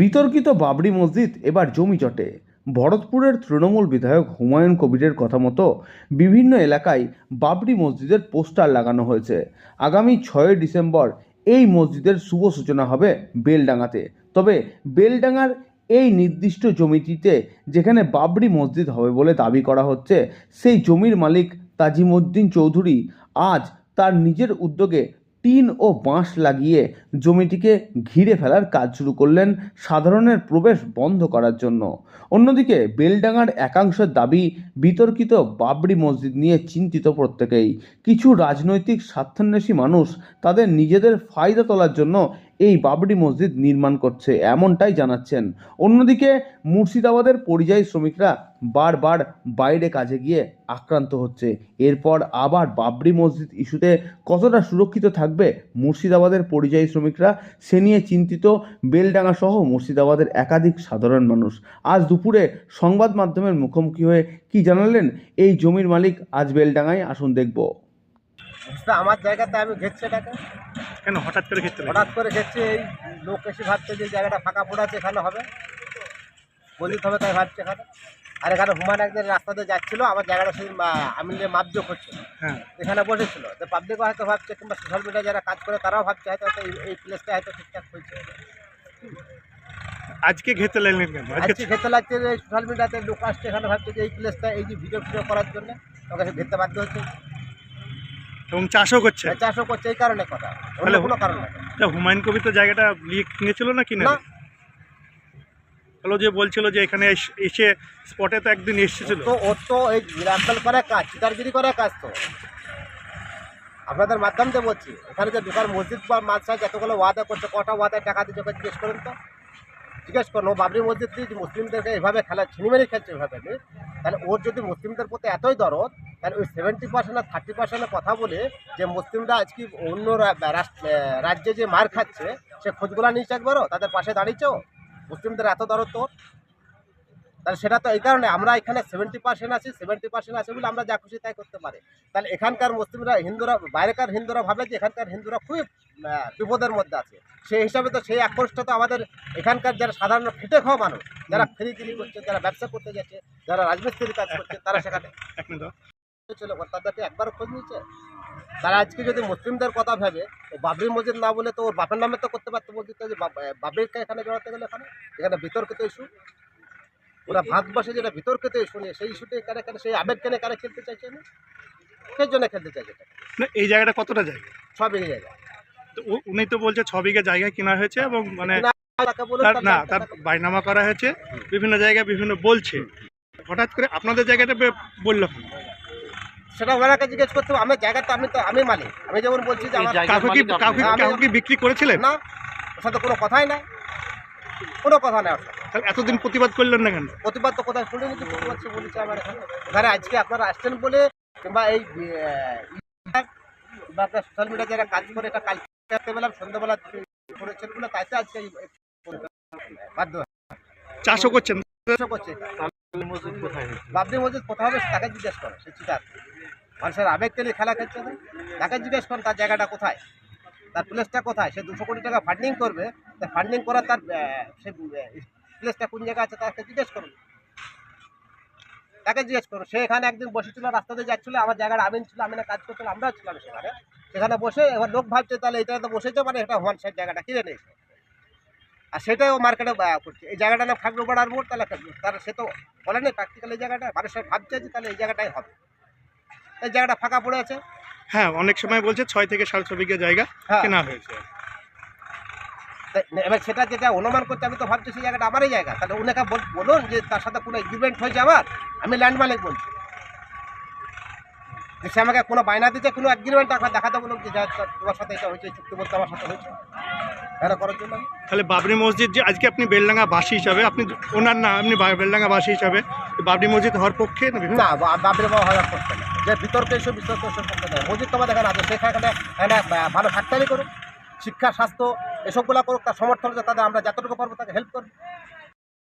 বিতর্কিত বাবরি মসজিদ এবার জমি চটে ভরতপুরের তৃণমূল বিধায়ক হুমায়ুন কবিরের কথা মতো বিভিন্ন এলাকায় বাবরি মসজিদের পোস্টার লাগানো হয়েছে। আগামী ছয়ই ডিসেম্বর এই মসজিদের শুভ সূচনা হবে বেলডাঙ্গাতে। তবে বেলডাঙ্গার এই নির্দিষ্ট জমিটিতে যেখানে বাবরি মসজিদ হবে বলে দাবি করা হচ্ছে, সেই জমির মালিক তাজিমউদ্দিন চৌধুরী আজ তার নিজের উদ্যোগে টিন ও বাঁশ লাগিয়ে জমিটিকে ঘিরে ফেলার কাজ শুরু করলেন সাধারণের প্রবেশ বন্ধ করার জন্য। অন্যদিকে বেলডাঙ্গার একাংশের দাবি বিতর্কিত বাবরি মসজিদ নিয়ে চিন্তিত প্রত্যেকেই। কিছু রাজনৈতিক স্বার্থান্বেষী মানুষ তাদের নিজেদের ফায়দা তোলার জন্য এই বাবরি মসজিদ নির্মাণ করছে, এমনটাই জানাচ্ছেন। অন্যদিকে মুর্শিদাবাদের পরিযায়ী শ্রমিকরা বারবার বাইরে কাজে গিয়ে আক্রান্ত হচ্ছে। এরপর আবার বাবরি মসজিদ ইস্যুতে কতটা সুরক্ষিত থাকবে মুর্শিদাবাদের পরিযায়ী শ্রমিকরা, সে নিয়ে চিন্তিত বেলডাঙ্গা সহ মুর্শিদাবাদের একাধিক সাধারণ মানুষ। আজ দুপুরে সংবাদ মাধ্যমের মুখোমুখি হয়ে কি জানালেন এই জমির মালিক, আজ বেলডাঙ্গায় আসুন দেখব। বুঝতে আমার জায়গাতে আমি ঘেরছি এটাকে। কেন? হঠাৎ করে ক্ষেত্রে হঠাৎ করে ঘেরছি এই লোক এসে ভাবছে যে জায়গাটা ফাঁকা পড়ে আছে এখানে হবে। বলিতে হবে তাই ভাবছে এখানে। আর এখানে হুমান একদিন রাস্তাতে যাচ্ছিল আমার জায়গাটা সেই আমি যে মাপজোক হচ্ছিল হ্যাঁ। এখানে বসেছিল। তো পাবলিকও হয়তো ভাবছে কিংবা সোশ্যাল মিডিয়া যারা কাজ করে তারাও ভাবছে হয়তো এই- এই প্লেসটা হয়তো ঠিকঠাক হয়েছে। আজকে ঘেরতে লাগলেন কেন? আজকে খেতে লাগছে যে সোশ্যাল মিডিয়াতে লোক আসছে এখানে ভাবছে যে এই প্লেসটা এই যে ভিডিও ফিডিও করার জন্য ওকে ঘেরতে বাধ্য হচ্ছে। এবং চাষও করছে? চাষও করছে এই কারণে কথা। তাহলে- কোনো কারণ না হুমায়ুন কবির তো জায়গাটা লিয়ে কিনেছিল না কিনে না। হলো যে বলছিল যে এখানে এস- স্পটে তো একদিন এসেছিল। তো ওর তো এই মিরাক্কেল করে কাজ চিটারগিরি করে কাজ তো। আপনাদের মাধ্যম দিয়ে বলছি এখানে যে দোকান মসজিদ বা মাদ্রাসা যতগুলো ওয়াদা করছে কটা ওয়াদায় টাকা দিচ্ছে ওকে জিজ্ঞেস করুন তো। জিজ্ঞেস করুন ও বাবরি মসজিদ দিয়ে মুসলিমদেরকে এভাবে খেলা ছিনিমেরি খেলছে এভাবে তাহলে ওর যদি মুসলিমদের প্রতি এতই দরদ তাহলে ওই সেভেন্টি পার্সেন্ট আর থার্টি পার্সেন্টের কথা বলে যে মুসলিমরা আজকে অন্য রাজ্যে যে মার খাচ্ছে সে খোঁজগুলা নিয়েছে একবারও? তাদের পাশে দাঁড়িয়েছেও মুসলিমদের এত দরদ তোর? তাহলে সেটা তো এই কারণে আমরা এখানে সেভেন্টি পার্সেন্ট আছি সেভেন্টি পার্সেন্ট আছে বলে আমরা যা খুশি তাই করতে পারি। তাহলে এখানকার মুসলিমরা হিন্দুরা বাইরেকার হিন্দুরা ভাবে যে এখানকার হিন্দুরা খুবই বিপদের মধ্যে আছে? সেই হিসাবে তো সেই আক্রোশটা তো আমাদের এখানকার যারা সাধারণ খেটে খাওয়া মানুষ যারা ফেরিগিরি করছে যারা ব্যবসা করতে যাচ্ছে যারা রাজমিস্ত্রি কাজ করছে তারা সেখানে। ছিল তাদেরকে একবারও খোঁজ নিয়েছে? তারা আজকে যদি মুসলিমদের কথা ভেবে ও বাবরি মসজিদ না বলে তো ওর বাপের নামে তো করতে পারতো মসজিদটা যে বাব- বাবরিকে এখানে জড়াতে গেলে এখানে? এখানে বিতর্কিত ইস্যু ওরা ভারতবর্ষে যেটা বিতর্কিত ইস্যু নিয়ে সেই ইস্যুতে এখানে এখানে সেই আবেগ কেনে কারে খেলতে চাইছে না সেই জন্য খেলতে চাইছে না এই জায়গাটা কতটা জায়গা? সব এগিয়ে জায়গা। উনি তো বলছে ছ বিঘা জায়গা কেনা হয়েছে এবং মানে না তার বাইনামা করা হয়েছে বিভিন্ন জায়গায় বিভিন্ন বলছে। হঠাৎ করে আপনাদের জায়গাটা বলল কেন? সেটা ওনাকে জিজ্ঞেস করতে হবে আমার জায়গাটা আমি তো আমি মালিক। আমি যেমন বলছি যে আমার কাউকে কি কাউকে কাউকে কি বিক্রি করেছিলেন? না ওর সাথে কোনো কথাই নাই। কোনো কথা নেই ওর সাথে। এতদিন প্রতিবাদ করলেন না কেন? প্রতিবাদ তো কোথায় শুনিনি যে প্রতিবাদ সে বলেছে আমার এখানে। আজকে আপনারা আসছেন বলে কিংবা এই আহ, আপনার সোশ্যাল মিডিয়া যারা কাজ করে এটা কালকে রাত্রেবেলা সন্ধ্যাবেলা করেছেন বলে তাইতে আজকে বাধ্য চাষও করছেন? চেষ্টা করছে। বাবরি মসজিদ কোথাও হবে তাকে জিজ্ঞেস করে, সে চিটার। মানুষের আবেগ কেলে খেলা খেলছে না তাকে জিজ্ঞেস করেন, তার জায়গাটা কোথায়? তার প্লেসটা কোথায়? সে দুশো কোটি টাকা ফান্ডিং করবে, তা ফান্ডিং করার তার সে প্লেসটা কোন জায়গায় আছে তাকে জিজ্ঞেস করুন। তাকে জিজ্ঞেস করুন, সে এখানে একদিন বসেছিল, রাস্তাতে যাচ্ছিল, আমার জায়গাটা আমিন ছিল আমিনে কাজ করছিল, আমরাও ছিলাম সেখানে। সেখানে বসে এবার লোক ভাবছে, তাহলে এটা তো বসেছে মানে এটা ওয়ান সাইড জায়গাটা, কিনে নিয়েছে। আর সেটাই ও মার্কেটে করছে। এই জায়গাটা না থাকবে বড়ার মোড় তাহলে তার সে তো বলে নেই প্র্যাকটিক্যাল এই জায়গাটা। মানুষের ভাবছে যে তাহলে এই জায়গাটাই হবে। এই জায়গাটা ফাঁকা পড়ে আছে। হ্যাঁ অনেক সময় বলছে ছয় থেকে সাড়ে ছ বিঘা জায়গা হ্যাঁ। কেনা হয়েছে। এবার সেটা যেটা অনুমান করছে আমি তো ভাবছি সেই জায়গাটা আমারই জায়গা। তাহলে বল- বলুন যে তার সাথে কোনো এগ্রিমেন্ট হয়েছে আমার? আমি ল্যান্ড মালিক বলছি। যে সে আমাকে কোনো বায়না দিতে কোনো এগ্রিমেন্ট দেখাতে বলুন যে তোমার সাথে এটা হয়েছে চুক্তিবদ্ধ আমার সাথে হয়েছে। এটা করার জন্য? তাহলে বাবরি মসজিদ যে আজকে আপনি বেলডাঙ্গা বাসী হিসাবে আপনি ওনার না আপনি বেলডাঙ্গা বাসী হিসাবে বাবরি মসজিদ হওয়ার পক্ষে না বাবরি বাবা হওয়ার পক্ষে না। যে বিতর্কে সে বিতর্ক এসে করতে দেয় মসজিদ তোমার দেখা আছে সেখানে ভালো ফ্যাক্টরি করুক শিক্ষা স্বাস্থ্য এসবগুলো করুক তার সমর্থন তাদের আমরা যতটুকু পারব তাকে হেল্প করব।